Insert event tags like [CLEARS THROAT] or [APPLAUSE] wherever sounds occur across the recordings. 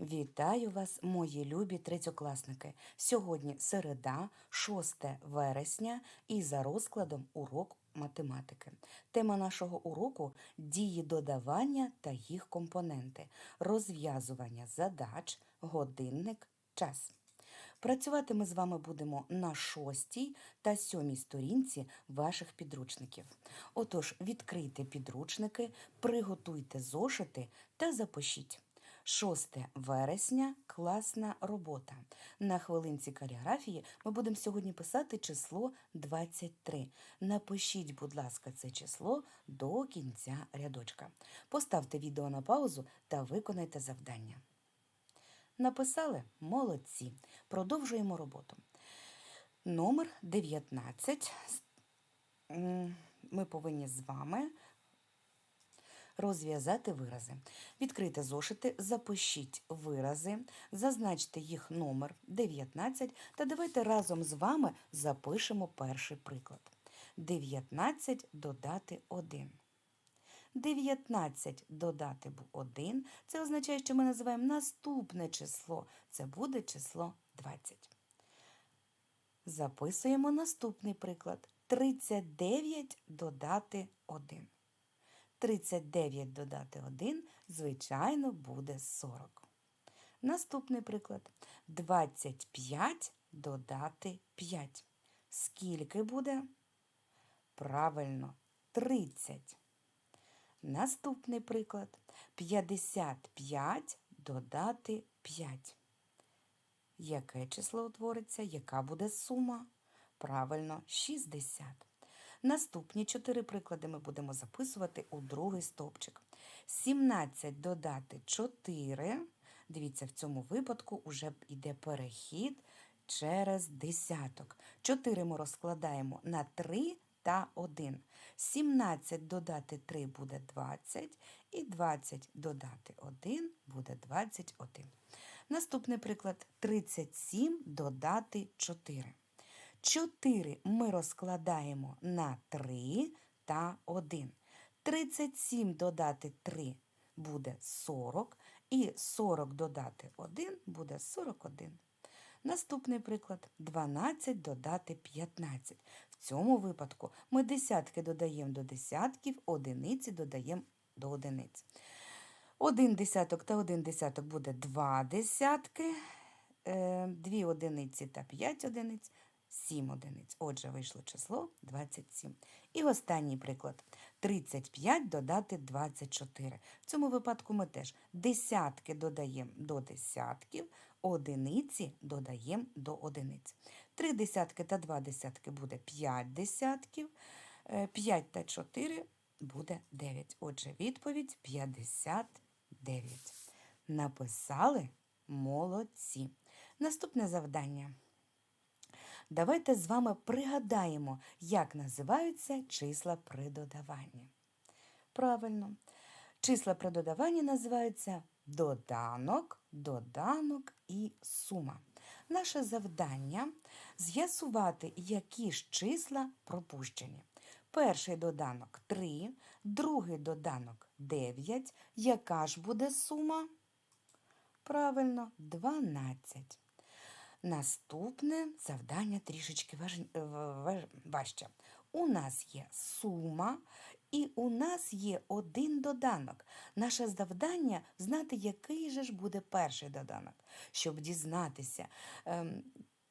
Вітаю вас, мої любі третьокласники. Сьогодні середа, 6 вересня, і за розкладом урок математики. Тема нашого уроку дії додавання та їх компоненти, розв'язування задач, годинник, час. Працювати ми з вами будемо на шостій та сьомій сторінці ваших підручників. Отож, відкрийте підручники, приготуйте зошити та запишіть. 6 вересня класна робота. На хвилинці каліграфії ми будемо сьогодні писати число 23. Напишіть, будь ласка, це число до кінця рядочка. Поставте відео на паузу та виконайте завдання. Написали? Молодці. Продовжуємо роботу. Номер 19. Ми повинні з вами розв'язати вирази. Відкрийте зошити, запишіть вирази, зазначте їх номер 19 та давайте разом з вами запишемо перший приклад. 19 додати 1. 19 додати 1 – це означає, що ми називаємо наступне число. Це буде число 20. Записуємо наступний приклад. 39 додати 1. 39 додати 1, звичайно, буде 40. Наступний приклад. 25 додати 5. Скільки буде? Правильно, 30. Наступний приклад. 55 додати 5. Яке число утвориться? Яка буде сума? Правильно, 60. Наступні чотири приклади ми будемо записувати у другий стовпчик. 17 додати 4. Дивіться, в цьому випадку вже йде перехід через десяток. 4 ми розкладаємо на 3 та 1. 17 додати 3 буде 20, і 20 додати 1 буде 21. Наступний приклад 37 додати 4. 4 ми розкладаємо на 3 та 1. 37 додати 3 буде 40, і 40 додати 1 буде 41. Наступний приклад 12 додати 15. В цьому випадку ми десятки додаємо до десятків, одиниці додаємо до одиниць. Один десяток та один десяток буде два десятки, е, дві одиниці та п'ять одиниць, сім одиниць. Отже, вийшло число 27. І останній приклад. 35 додати 24. В цьому випадку ми теж десятки додаємо до десятків, одиниці додаємо до одиниць. Три десятки та два десятки буде 5 десятків, 5 та 4 буде 9. Отже, відповідь 59. Написали молодці. Наступне завдання. Давайте з вами пригадаємо, як називаються числа при додаванні. Правильно, числа при додаванні називаються доданок, доданок і сума. Наше завдання з'ясувати, які ж числа пропущені. Перший доданок 3, другий доданок 9. Яка ж буде сума? Правильно, 12. Наступне завдання трішечки важ... важ- важче. У нас є сума і у нас є один доданок. Наше завдання знати, який же ж буде перший доданок. Щоб дізнатися, ем,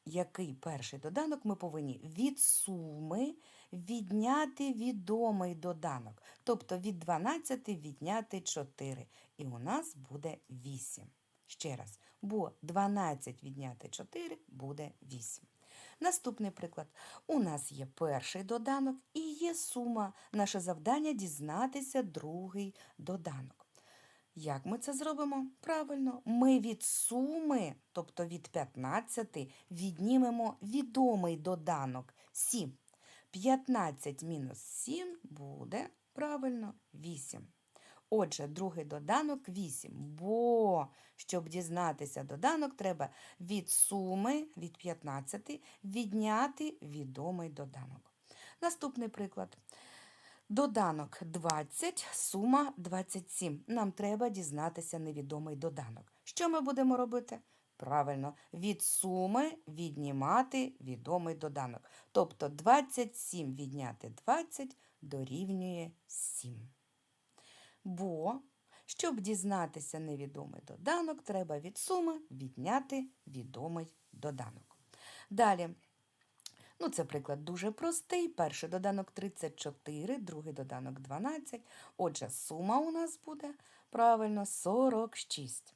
який перший доданок, ми повинні від суми відняти відомий доданок. Тобто від 12 відняти 4. І у нас буде 8. Ще раз, бо 12 відняти 4 буде 8. Наступний приклад. У нас є перший доданок і є сума. Наше завдання дізнатися другий доданок. Як ми це зробимо? Правильно, ми від суми, тобто від 15, віднімемо відомий доданок 7. 15 мінус 7 буде правильно 8. Отже, другий доданок 8. Бо, щоб дізнатися доданок, треба від суми від 15 відняти відомий доданок. Наступний приклад. Доданок 20, сума 27. Нам треба дізнатися невідомий доданок. Що ми будемо робити? Правильно, від суми віднімати відомий доданок. Тобто 27 відняти 20 дорівнює 7. Бо, щоб дізнатися невідомий доданок, треба від суми відняти відомий доданок. Далі. Ну, це приклад дуже простий. Перший доданок 34, другий доданок 12. Отже, сума у нас буде правильно 46.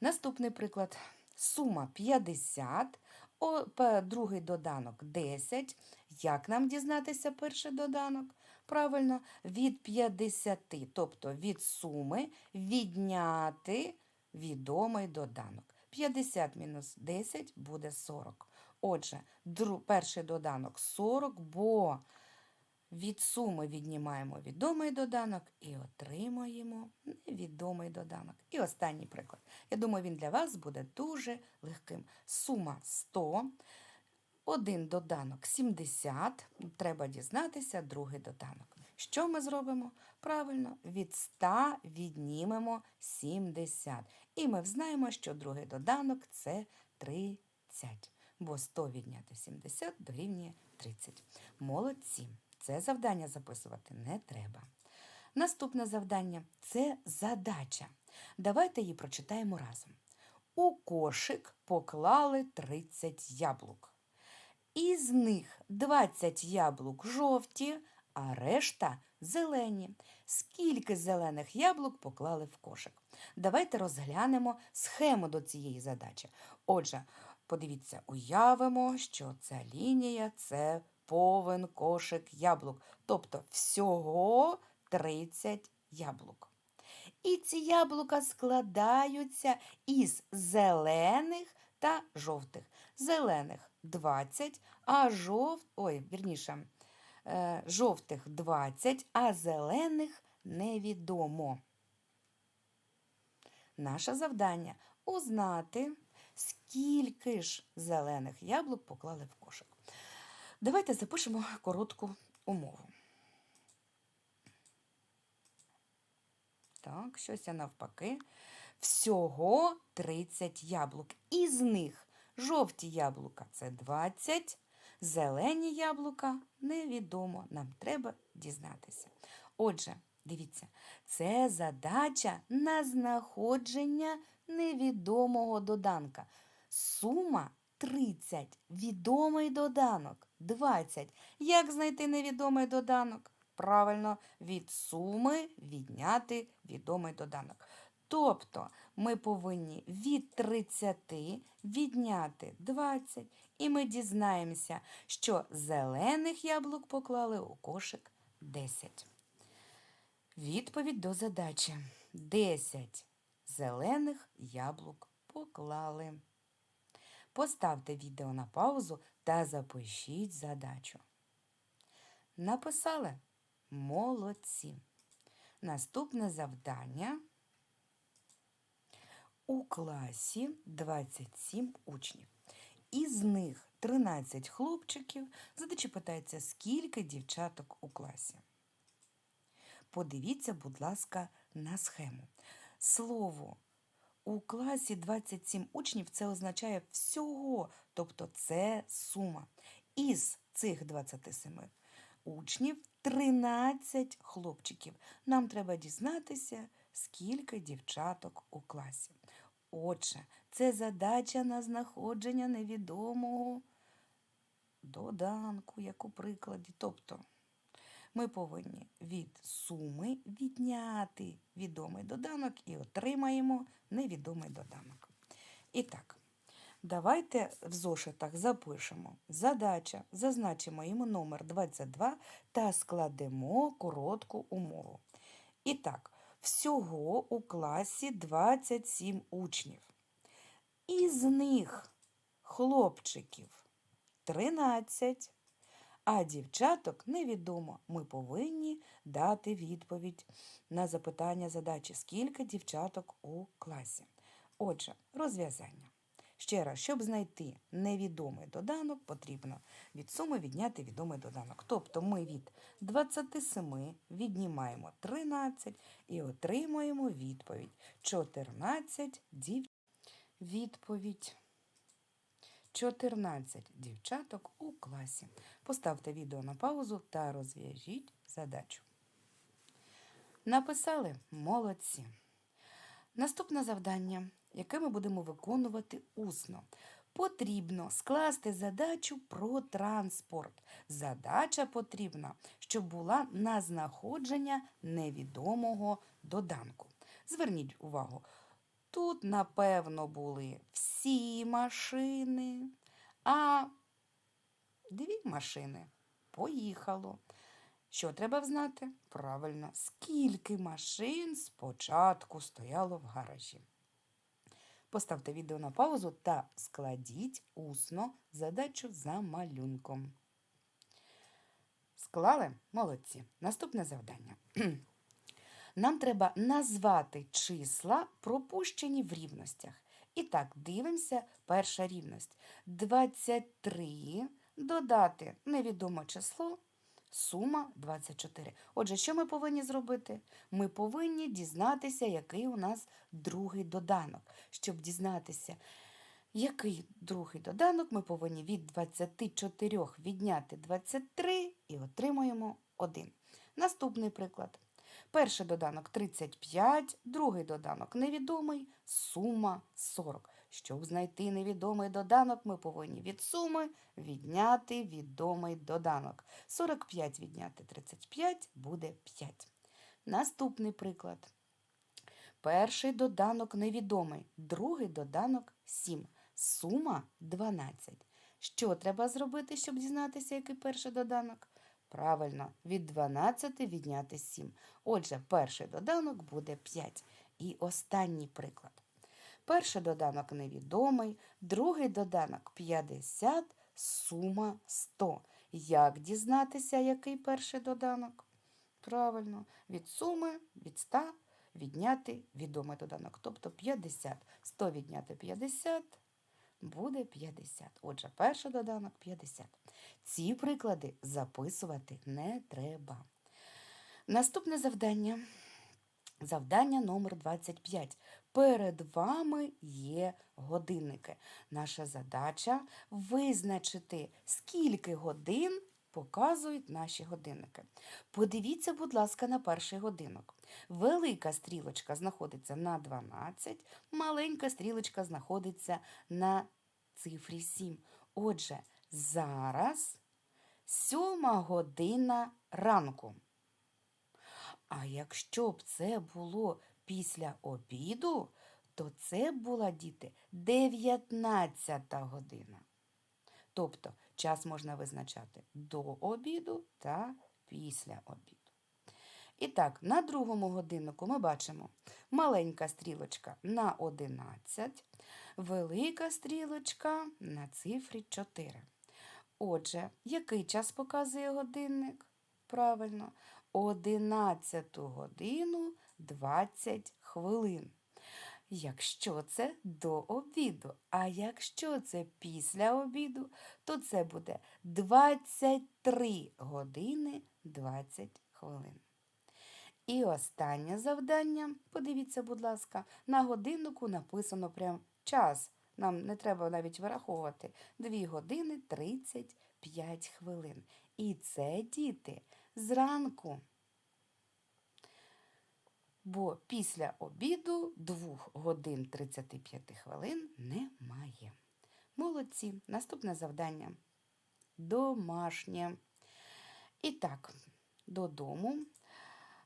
Наступний приклад. Сума 50, другий доданок 10. Як нам дізнатися перший доданок? Правильно, від 50, тобто від суми відняти відомий доданок. 50 мінус 10 буде 40. Отже, перший доданок 40, бо від суми віднімаємо відомий доданок і отримуємо невідомий доданок. І останній приклад. Я думаю, він для вас буде дуже легким. Сума 100, один доданок 70, треба дізнатися другий доданок. Що ми зробимо? Правильно, від 100 віднімемо 70. І ми знаємо, що другий доданок це 30, бо 100 відняти 70 дорівнює 30. Молодці! Це завдання записувати не треба. Наступне завдання це задача. Давайте її прочитаємо разом. У кошик поклали 30 яблук. Із них 20 яблук жовті, а решта зелені. Скільки зелених яблук поклали в кошик? Давайте розглянемо схему до цієї задачі. Отже, подивіться, уявимо, що ця лінія це повен кошик яблук, тобто всього 30 яблук. І ці яблука складаються із зелених та жовтих. Зелених 20, а жов... Ой, вірніше, е, жовтих 20, а зелених невідомо. Наше завдання узнати, скільки ж зелених яблук поклали в кошик. Давайте запишемо коротку умову. Так, щось я навпаки. Всього 30 яблук. Із них жовті яблука це 20, зелені яблука невідомо. Нам треба дізнатися. Отже, дивіться, це задача на знаходження невідомого доданка. Сума 30. Відомий доданок 20. Як знайти невідомий доданок? Правильно, від суми відняти відомий доданок. Тобто ми повинні від 30 відняти 20, і ми дізнаємося, що зелених яблук поклали у кошик 10. Відповідь до задачі. 10 зелених яблук поклали. Поставте відео на паузу та запишіть задачу. Написали? Молодці. Наступне завдання. У класі 27 учнів. Із них 13 хлопчиків. Задачі питається, скільки дівчаток у класі. Подивіться, будь ласка, на схему. Слово у класі 27 учнів це означає всього, тобто це сума. Із цих 27 учнів 13 хлопчиків. Нам треба дізнатися, скільки дівчаток у класі. Отже, це задача на знаходження невідомого доданку, як у прикладі. Тобто ми повинні від суми відняти відомий доданок і отримаємо невідомий доданок. І так, давайте в зошитах запишемо задача, зазначимо йому номер 22 та складемо коротку умову. І так, всього у класі 27 учнів. Із них хлопчиків 13, а дівчаток невідомо. Ми повинні дати відповідь на запитання задачі, скільки дівчаток у класі. Отже, розв'язання. Ще раз, щоб знайти невідомий доданок, потрібно від суми відняти відомий доданок. Тобто ми від 27 віднімаємо 13 і отримуємо відповідь 14 дів... Відповідь. 14 дівчаток у класі. Поставте відео на паузу та розв'яжіть задачу. Написали молодці. Наступне завдання, яке ми будемо виконувати усно. Потрібно скласти задачу про транспорт. Задача потрібна, щоб була на знаходження невідомого доданку. Зверніть увагу, тут, напевно, були всі машини, а дві машини поїхало. Що треба знати? Правильно, скільки машин спочатку стояло в гаражі. Поставте відео на паузу та складіть усно задачу за малюнком. Склали? Молодці. Наступне завдання. [CLEARS THROAT] Нам треба назвати числа, пропущені в рівностях. І так, дивимося, перша рівність. 23 додати невідоме число, сума 24. Отже, що ми повинні зробити? Ми повинні дізнатися, який у нас другий доданок. Щоб дізнатися, який другий доданок, ми повинні від 24 відняти 23 і отримуємо 1. Наступний приклад. Перший доданок 35, другий доданок невідомий, сума 40. Щоб знайти невідомий доданок, ми повинні від суми відняти відомий доданок. 45 відняти 35 буде 5. Наступний приклад. Перший доданок невідомий, другий доданок 7. Сума 12. Що треба зробити, щоб дізнатися, який перший доданок? Правильно, від 12 відняти 7. Отже, перший доданок буде 5. І останній приклад. Перший доданок невідомий, другий доданок 50, сума 100. Як дізнатися, який перший доданок? Правильно, від суми від 100 відняти відомий доданок, тобто 50. 100 відняти 50 буде 50. Отже, перший доданок 50. Ці приклади записувати не треба. Наступне завдання. Завдання номер 25. Перед вами є годинники. Наша задача визначити, скільки годин показують наші годинники. Подивіться, будь ласка, на перший годинок. Велика стрілочка знаходиться на 12, маленька стрілочка знаходиться на цифрі 7. Отже, зараз сьома година ранку. А якщо б це було після обіду, то це була діти 19 година. Тобто час можна визначати до обіду та після обіду. І так, на другому годиннику ми бачимо маленька стрілочка на 11, велика стрілочка на цифрі 4. Отже, який час показує годинник? Правильно, 11 годину 20 хвилин. Якщо це до обіду, а якщо це після обіду, то це буде 23 години 20 хвилин. І останнє завдання, подивіться, будь ласка, на годиннику написано прям час. Нам не треба навіть вираховувати 2 години 35 хвилин. І це діти зранку. Бо після обіду 2 годин 35 хвилин немає. Молодці. Наступне завдання. Домашнє. І так, додому.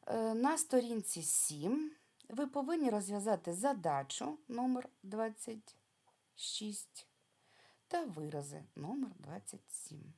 Е, на сторінці 7 ви повинні розв'язати задачу номер 26 та вирази номер 27.